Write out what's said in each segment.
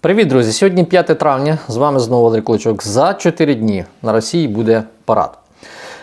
Привіт, друзі! Сьогодні 5 травня. З вами знову Олег Клочок. За 4 дні на Росії буде парад.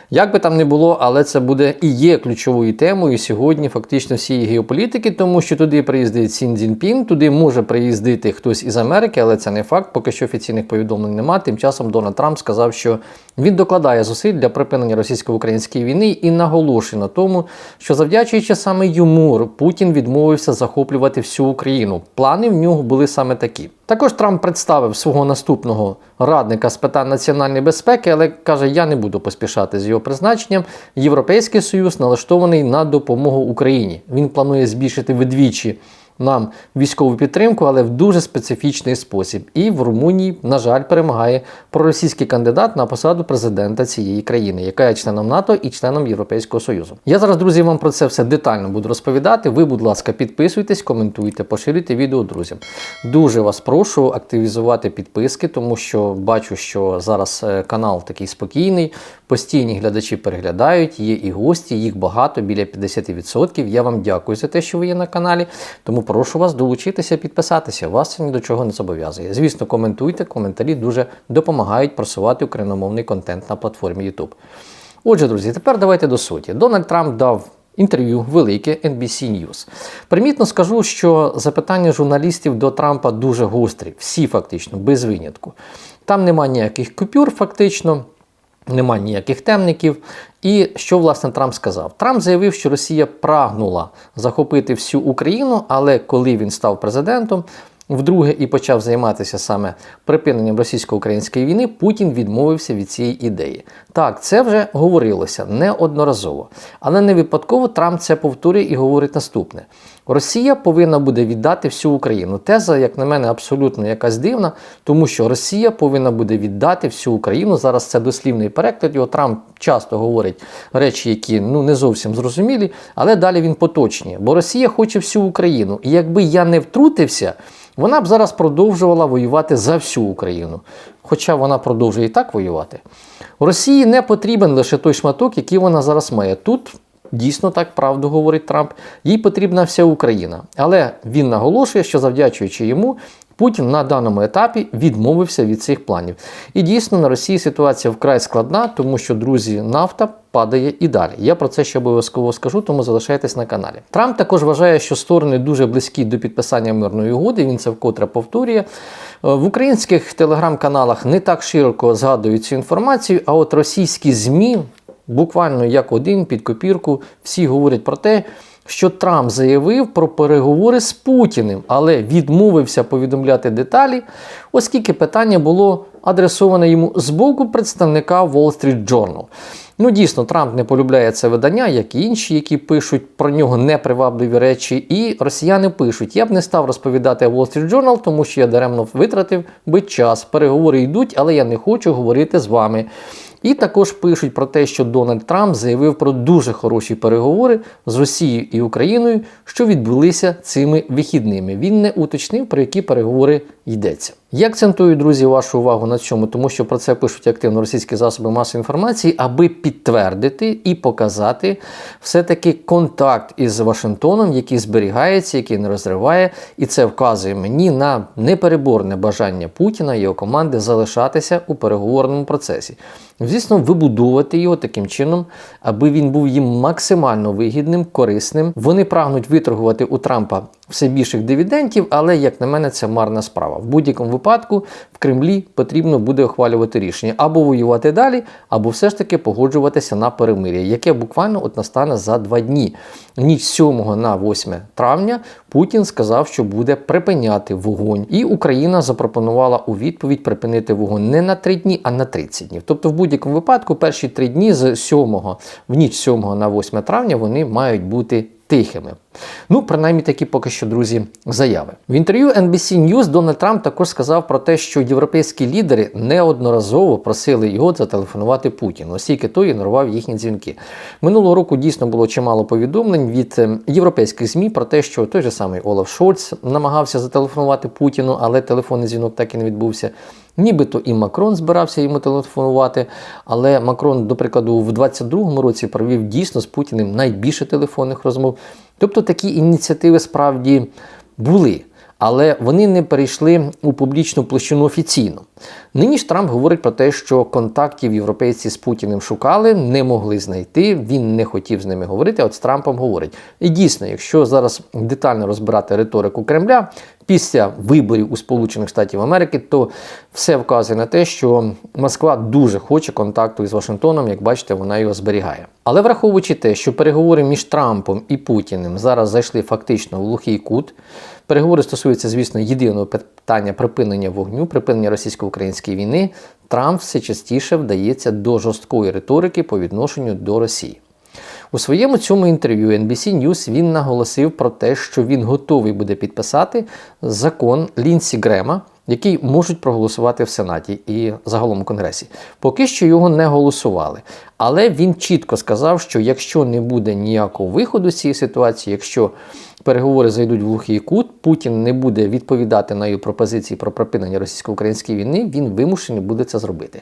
Як би там не було, але це буде і є ключовою темою сьогодні, фактично всієї геополітики, тому що туди приїздить Сін Цзіньпін, туди може приїздити хтось із Америки, але це не факт. Поки що офіційних повідомлень немає. Тим часом Дональд Трамп сказав, що він докладає зусиль для припинення російсько-української війни і наголошує на тому, що завдячуючи саме йому, Путін відмовився захоплювати всю Україну. Плани в нього були саме такі. Також Трамп представив свого наступного радника з питань національної безпеки, але каже, я не буду поспішати з його призначенням. Європейський союз налаштований на допомогу Україні. Він планує збільшити вдвічі нам військову підтримку, але в дуже специфічний спосіб. І в Румунії, на жаль, перемагає проросійський кандидат на посаду президента цієї країни, яка є членом НАТО і членом Європейського Союзу. Я зараз, друзі, вам про це все детально буду розповідати. Ви, будь ласка, підписуйтесь, коментуйте, поширюйте відео друзям. Дуже вас прошу активізувати підписки, тому що бачу, що зараз е, канал такий спокійний, постійні глядачі переглядають, є і гості, їх багато, біля 50%. Я вам дякую за те, що ви є на каналі. Тому прошу вас долучитися, підписатися. Вас це ні до чого не зобов'язує. Звісно, коментуйте, коментарі дуже допомагають просувати україномовний контент на платформі YouTube. Отже, друзі, тепер давайте до суті. Дональд Трамп дав. Інтерв'ю велике NBC News. Примітно скажу, що запитання журналістів до Трампа дуже гострі, всі фактично, без винятку. Там нема ніяких купюр, фактично. Нема ніяких темників. І що власне Трамп сказав? Трамп заявив, що Росія прагнула захопити всю Україну, але коли він став президентом, вдруге і почав займатися саме припиненням російсько-української війни, Путін відмовився від цієї ідеї. Так, це вже говорилося неодноразово, але не випадково Трамп це повторює і говорить наступне: Росія повинна буде віддати всю Україну. Теза, як на мене, абсолютно якась дивна, тому що Росія повинна буде віддати всю Україну. Зараз це дослівний переклад. Його Трамп часто говорить речі, які ну не зовсім зрозумілі, але далі він поточнює. Бо Росія хоче всю Україну. І якби я не втрутився, вона б зараз продовжувала воювати за всю Україну. Хоча вона продовжує і так воювати. Росії не потрібен лише той шматок, який вона зараз має. Тут дійсно так правду говорить Трамп. Їй потрібна вся Україна. Але він наголошує, що завдячуючи йому. Путін на даному етапі відмовився від цих планів. І дійсно на Росії ситуація вкрай складна, тому що, друзі, нафта падає і далі. Я про це ще обов'язково скажу, тому залишайтесь на каналі. Трамп також вважає, що сторони дуже близькі до підписання мирної угоди. Він це вкотре повторює. В українських телеграм-каналах не так широко згадують цю інформацію, а от російські ЗМІ, буквально як один під копірку, всі говорять про те, що Трамп заявив про переговори з Путіним, але відмовився повідомляти деталі, оскільки питання було адресоване йому з боку представника Wall Street Journal. Ну, дійсно, Трамп не полюбляє це видання, як і інші, які пишуть про нього непривабливі речі. І росіяни пишуть: я б не став розповідати Wall Street Journal, тому що я даремно витратив би час. Переговори йдуть, але я не хочу говорити з вами. І також пишуть про те, що Дональд Трамп заявив про дуже хороші переговори з Росією і Україною, що відбулися цими вихідними. Він не уточнив, про які переговори йдеться. Я акцентую, друзі, вашу увагу на цьому, тому що про це пишуть активно російські засоби масової інформації, аби підтвердити і показати все-таки контакт із Вашингтоном, який зберігається, який не розриває, і це вказує мені на непереборне бажання Путіна і його команди залишатися у переговорному процесі. Звісно, вибудовувати його таким чином, аби він був їм максимально вигідним, корисним. Вони прагнуть виторгувати у Трампа все більших дивідендів, але, як на мене, це марна справа. В будь-якому випадку в Кремлі потрібно буде ухвалювати рішення або воювати далі, або все ж таки погоджуватися на перемир'я, яке буквально от настане за два дні. Ніч 7 на 8 травня Путін сказав, що буде припиняти вогонь. І Україна запропонувала у відповідь припинити вогонь не на 3 дні, а на 30 днів. Тобто, в будь-якому випадку, перші три дні з 7 в ніч 7 на 8 травня вони мають бути тихими. Ну, принаймні такі поки що, друзі, заяви. В інтерв'ю NBC News Дональд Трамп також сказав про те, що європейські лідери неодноразово просили його зателефонувати Путіну, оскільки той ігнорував їхні дзвінки. Минулого року дійсно було чимало повідомлень від європейських ЗМІ про те, що той же самий Олаф Шольц намагався зателефонувати Путіну, але телефонний дзвінок так і не відбувся. Нібито і Макрон збирався йому телефонувати, але Макрон, до прикладу, в 22-му році провів дійсно з Путіним найбільше телефонних розмов. Тобто такі ініціативи справді були. але вони не перейшли у публічну площину офіційно. Нині ж Трамп говорить про те, що контактів європейці з Путіним шукали, не могли знайти. Він не хотів з ними говорити. а От з Трампом говорить. І дійсно, якщо зараз детально розбирати риторику Кремля після виборів у Сполучених Штатів Америки, то все вказує на те, що Москва дуже хоче контакту із Вашингтоном. Як бачите, вона його зберігає. Але враховуючи те, що переговори між Трампом і Путіним зараз зайшли фактично в глухий кут. Переговори стосуються, звісно, єдиного питання припинення вогню, припинення російсько-української війни. Трамп все частіше вдається до жорсткої риторики по відношенню до Росії. У своєму цьому інтерв'ю NBC News він наголосив про те, що він готовий буде підписати закон Лінсі Грема, який можуть проголосувати в Сенаті і загалом у Конгресі. Поки що його не голосували. Але він чітко сказав, що якщо не буде ніякого виходу з цієї ситуації, якщо переговори зайдуть в глухий кут, Путін не буде відповідати на його пропозиції про припинення російсько-української війни, він вимушений буде це зробити.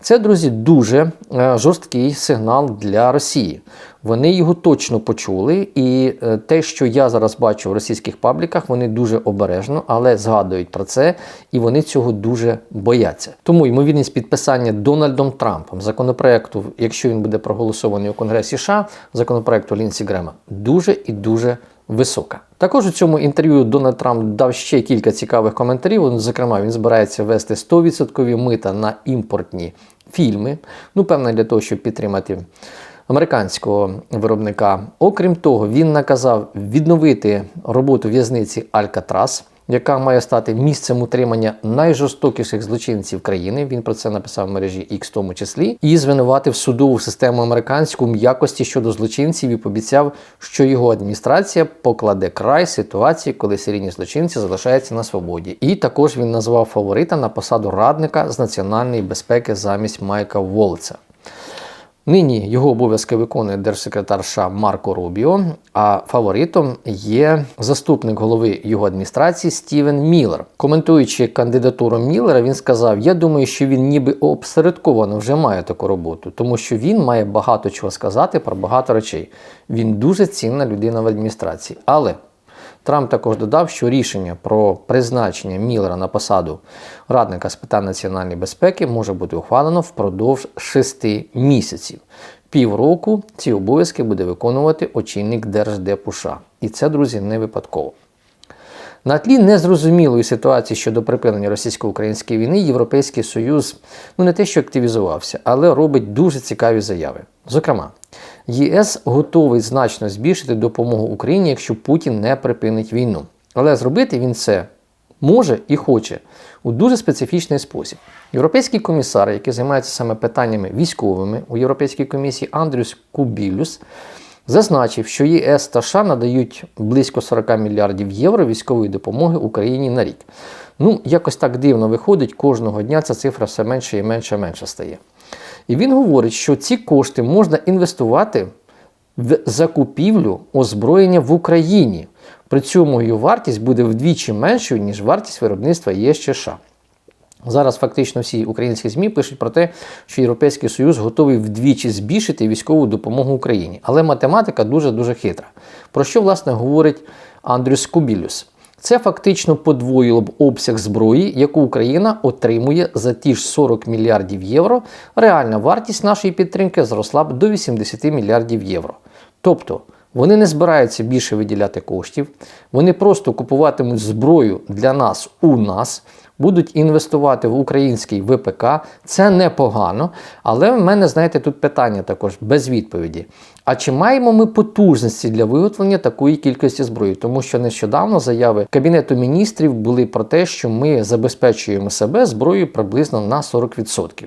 Це, друзі, дуже е, жорсткий сигнал для Росії. Вони його точно почули, і е, те, що я зараз бачу в російських пабліках, вони дуже обережно, але згадують про це, і вони цього дуже бояться. Тому ймовірність підписання Дональдом Трампом законопроекту, якщо він буде проголосований у Конгресі США, законопроекту Лінсі Грема, дуже і дуже висока. Також у цьому інтерв'ю Дональд Трамп дав ще кілька цікавих коментарів. Зокрема, він збирається ввести 100% мита на імпортні фільми. Ну, певно, для того, щоб підтримати американського виробника. Окрім того, він наказав відновити роботу в'язниці Алькатрас яка має стати місцем утримання найжорстокіших злочинців країни. Він про це написав в мережі X в тому числі, і звинуватив судову систему американську м'якості щодо злочинців і пообіцяв, що його адміністрація покладе край ситуації, коли серійні злочинці залишаються на свободі. І також він назвав фаворита на посаду радника з національної безпеки замість Майка Волца. Нині його обов'язки виконує держсекретар США Марко Рубіо, а фаворитом є заступник голови його адміністрації Стівен Міллер. Коментуючи кандидатуру Міллера, він сказав: Я думаю, що він ніби обсередковано вже має таку роботу, тому що він має багато чого сказати про багато речей. Він дуже цінна людина в адміністрації. Але Трамп також додав, що рішення про призначення Міллера на посаду радника з питань національної безпеки може бути ухвалено впродовж шести місяців. Півроку ці обов'язки буде виконувати очільник Держдепу США. І це, друзі, не випадково. На тлі незрозумілої ситуації щодо припинення російсько-української війни Європейський Союз ну не те, що активізувався, але робить дуже цікаві заяви. Зокрема, ЄС готовий значно збільшити допомогу Україні, якщо Путін не припинить війну. Але зробити він це може і хоче у дуже специфічний спосіб. Європейський комісар, який займається саме питаннями військовими у Європейській комісії Андрюс Кубілюс, зазначив, що ЄС та США надають близько 40 мільярдів євро військової допомоги Україні на рік. Ну, якось так дивно виходить, кожного дня ця цифра все менше і менше менше стає. І він говорить, що ці кошти можна інвестувати в закупівлю озброєння в Україні. При цьому її вартість буде вдвічі меншою, ніж вартість виробництва ЄС чи. Зараз фактично всі українські ЗМІ пишуть про те, що Європейський Союз готовий вдвічі збільшити військову допомогу Україні. Але математика дуже-дуже хитра. Про що, власне, говорить Андрюс Кубілюс? Це фактично подвоїло б обсяг зброї, яку Україна отримує за ті ж 40 мільярдів євро. Реальна вартість нашої підтримки зросла б до 80 мільярдів євро. Тобто вони не збираються більше виділяти коштів, вони просто купуватимуть зброю для нас у нас будуть інвестувати в український ВПК. Це непогано. Але в мене, знаєте, тут питання також без відповіді. А чи маємо ми потужності для виготовлення такої кількості зброї? Тому що нещодавно заяви Кабінету міністрів були про те, що ми забезпечуємо себе зброєю приблизно на 40%.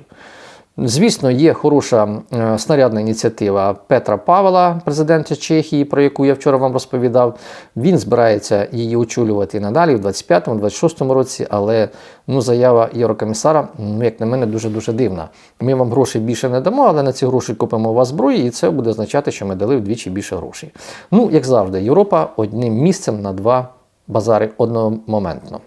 Звісно, є хороша е, снарядна ініціатива Петра Павла, президента Чехії, про яку я вчора вам розповідав. Він збирається її очолювати надалі в 25-26 році, але ну, заява єврокомісара, ну, як на мене, дуже-дуже дивна. Ми вам грошей більше не дамо, але на ці гроші купимо у вас зброї, і це буде означати, що ми дали вдвічі більше грошей. Ну, як завжди, Європа одним місцем на два базари одномоментно.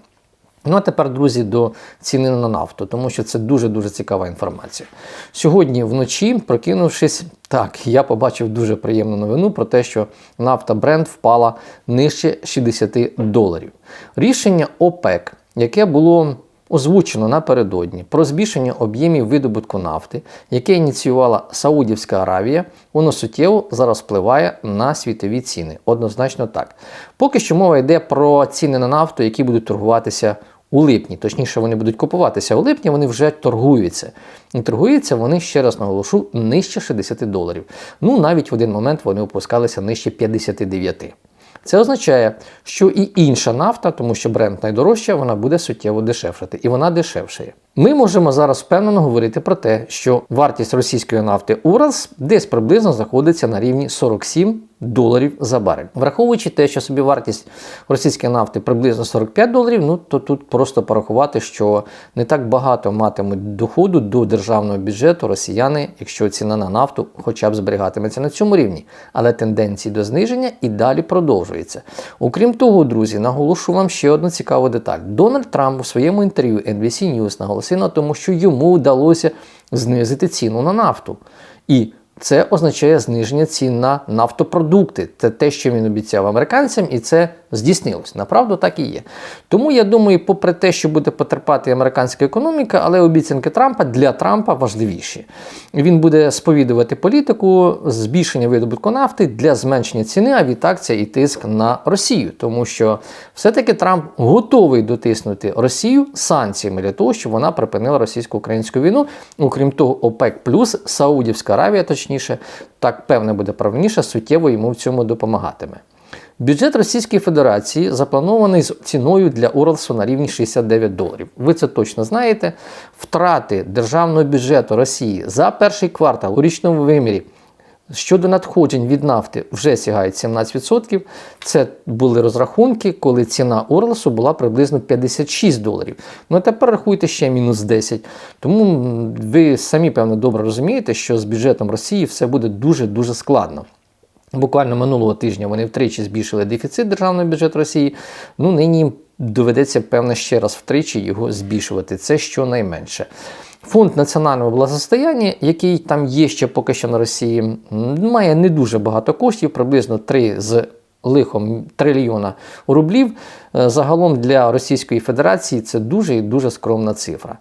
Ну а тепер, друзі, до ціни на нафту, тому що це дуже-дуже цікава інформація. Сьогодні вночі, прокинувшись, так, я побачив дуже приємну новину про те, що нафта бренд впала нижче 60 доларів. Рішення ОПЕК, яке було озвучено напередодні про збільшення об'ємів видобутку нафти, яке ініціювала Саудівська Аравія, воно суттєво зараз впливає на світові ціни. Однозначно так. Поки що мова йде про ціни на нафту, які будуть торгуватися у липні. Точніше, вони будуть купуватися у липні, вони вже торгуються. І торгуються вони, ще раз наголошу, нижче 60 доларів. Ну, навіть в один момент вони опускалися нижче 59. Це означає, що і інша нафта, тому що бренд найдорожча, вона буде суттєво дешевшати, і вона дешевшає. Ми можемо зараз впевнено говорити про те, що вартість російської нафти Уралс десь приблизно знаходиться на рівні 47 доларів за барель. Враховуючи те, що собі вартість російської нафти приблизно 45 доларів, ну то тут просто порахувати, що не так багато матимуть доходу до державного бюджету росіяни, якщо ціна на нафту хоча б зберігатиметься на цьому рівні. Але тенденції до зниження і далі продовжуються. Окрім того, друзі, наголошу вам ще одну цікаву деталь. Дональд Трамп у своєму інтерв'ю NBC News наголосив на тому, що йому вдалося знизити ціну на нафту. І це означає зниження цін на нафтопродукти. Це те, що він обіцяв американцям, і це здійснилось. Направду так і є. Тому я думаю, попри те, що буде потерпати американська економіка, але обіцянки Трампа для Трампа важливіші. Він буде сповідувати політику збільшення видобутку нафти для зменшення ціни, а відтак це і тиск на Росію, тому що все-таки Трамп готовий дотиснути Росію санкціями для того, щоб вона припинила російсько-українську війну. Окрім того, ОПЕК плюс Саудівська Аравія, точніше, так певне буде правильніше, суттєво йому в цьому допомагатиме. Бюджет Російської Федерації запланований з ціною для Уралсу на рівні 69 доларів. Ви це точно знаєте. Втрати державного бюджету Росії за перший квартал у річному вимірі щодо надходжень від нафти вже сягають 17%. Це були розрахунки, коли ціна Уралсу була приблизно 56 доларів. Ну а тепер рахуйте ще мінус 10. Тому ви самі, певно, добре розумієте, що з бюджетом Росії все буде дуже-дуже складно. Буквально минулого тижня вони втричі збільшили дефіцит державного бюджету Росії. Ну, нині їм доведеться, певно, ще раз втричі його збільшувати. Це щонайменше. Фонд національного благосостояння, який там є ще поки що на Росії, має не дуже багато коштів, приблизно 3 з лихом трильйона рублів. Е, Загалом для Російської Федерації це дуже і дуже скромна цифра.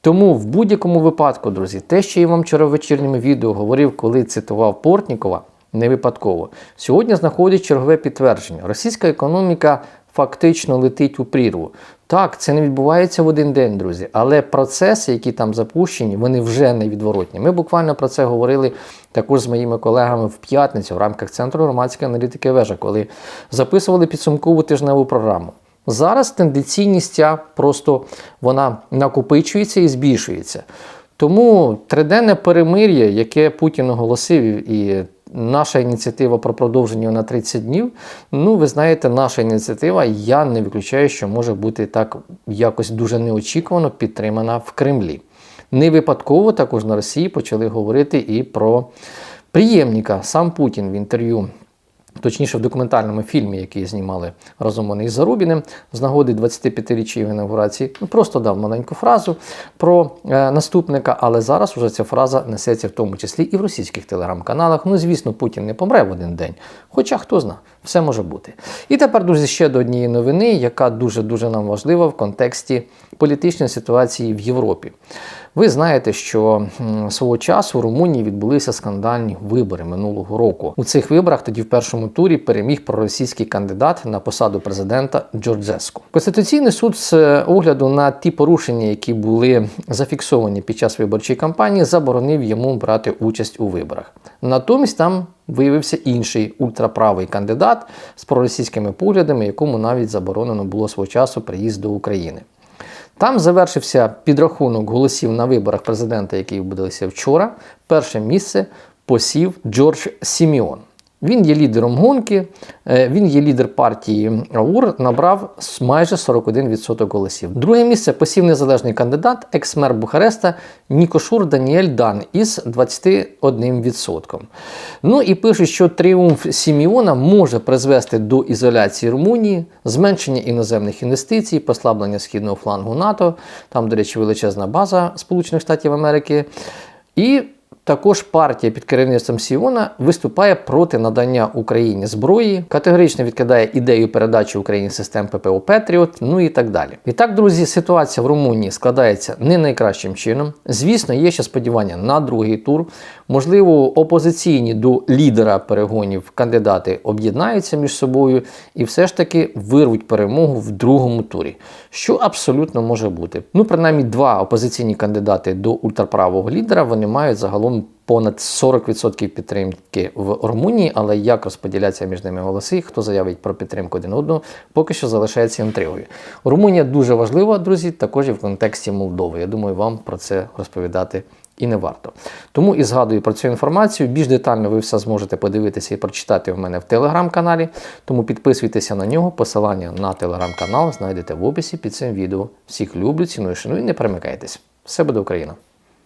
Тому в будь-якому випадку, друзі, те, що я вам вчора в вечірньому відео говорив, коли цитував Портнікова, не випадково. Сьогодні знаходить чергове підтвердження. Російська економіка фактично летить у прірву. Так, це не відбувається в один день, друзі, але процеси, які там запущені, вони вже невідворотні. Ми буквально про це говорили також з моїми колегами в п'ятницю в рамках Центру громадської аналітики вежа, коли записували підсумкову тижневу програму. Зараз тенденційність просто вона накопичується і збільшується. Тому триденне перемир'я, яке Путін оголосив, і наша ініціатива про продовження на 30 днів. Ну, ви знаєте, наша ініціатива, я не виключаю, що може бути так якось дуже неочікувано підтримана в Кремлі. Не випадково також на Росії почали говорити і про приємника. Сам Путін в інтерв'ю Точніше, в документальному фільмі, який знімали разом вони із Зарубіним, з нагоди 25-річчя його інаугурації, ну, просто дав маленьку фразу про е, наступника, але зараз вже ця фраза несеться в тому числі і в російських телеграм-каналах. Ну, звісно, Путін не помре в один день. Хоча хто зна, все може бути. І тепер, друзі, ще до однієї новини, яка дуже-дуже нам важлива в контексті політичної ситуації в Європі. Ви знаєте, що свого часу у Румунії відбулися скандальні вибори минулого року. У цих виборах тоді в першому турі переміг проросійський кандидат на посаду президента Джорджеску. Конституційний суд з огляду на ті порушення, які були зафіксовані під час виборчої кампанії, заборонив йому брати участь у виборах. Натомість там виявився інший ультраправий кандидат з проросійськими поглядами, якому навіть заборонено було свого часу приїзд до України. Там завершився підрахунок голосів на виборах президента, які відбулися вчора. Перше місце посів Джордж Сіміон. Він є лідером гонки, е, він є лідер партії АУР, набрав майже 41% голосів. Друге місце посів незалежний кандидат, екс-мер Бухареста Нікошур Даніель Дан із 21%. Ну і пишуть, що тріумф Сіміона може призвести до ізоляції Румунії, зменшення іноземних інвестицій, послаблення східного флангу НАТО, там, до речі, величезна база Сполучених Штатів Америки. І також партія під керівництвом Сіона виступає проти надання Україні зброї, категорично відкидає ідею передачі Україні систем ППО Петріот, ну і так далі. І так, друзі, ситуація в Румунії складається не найкращим чином. Звісно, є ще сподівання на другий тур. Можливо, опозиційні до лідера перегонів кандидати об'єднаються між собою і все ж таки вирвуть перемогу в другому турі, що абсолютно може бути. Ну, принаймні, два опозиційні кандидати до ультраправого лідера вони мають загалом понад 40% підтримки в Румунії, але як розподіляться між ними голоси, хто заявить про підтримку один одного, поки що залишається інтригою. Румунія дуже важлива, друзі, також і в контексті Молдови. Я думаю, вам про це розповідати і не варто. Тому і згадую про цю інформацію. Більш детально ви все зможете подивитися і прочитати в мене в телеграм-каналі. Тому підписуйтеся на нього. Посилання на телеграм-канал знайдете в описі під цим відео. Всіх люблю, ціную, шаную і не перемикайтесь. Все буде Україна!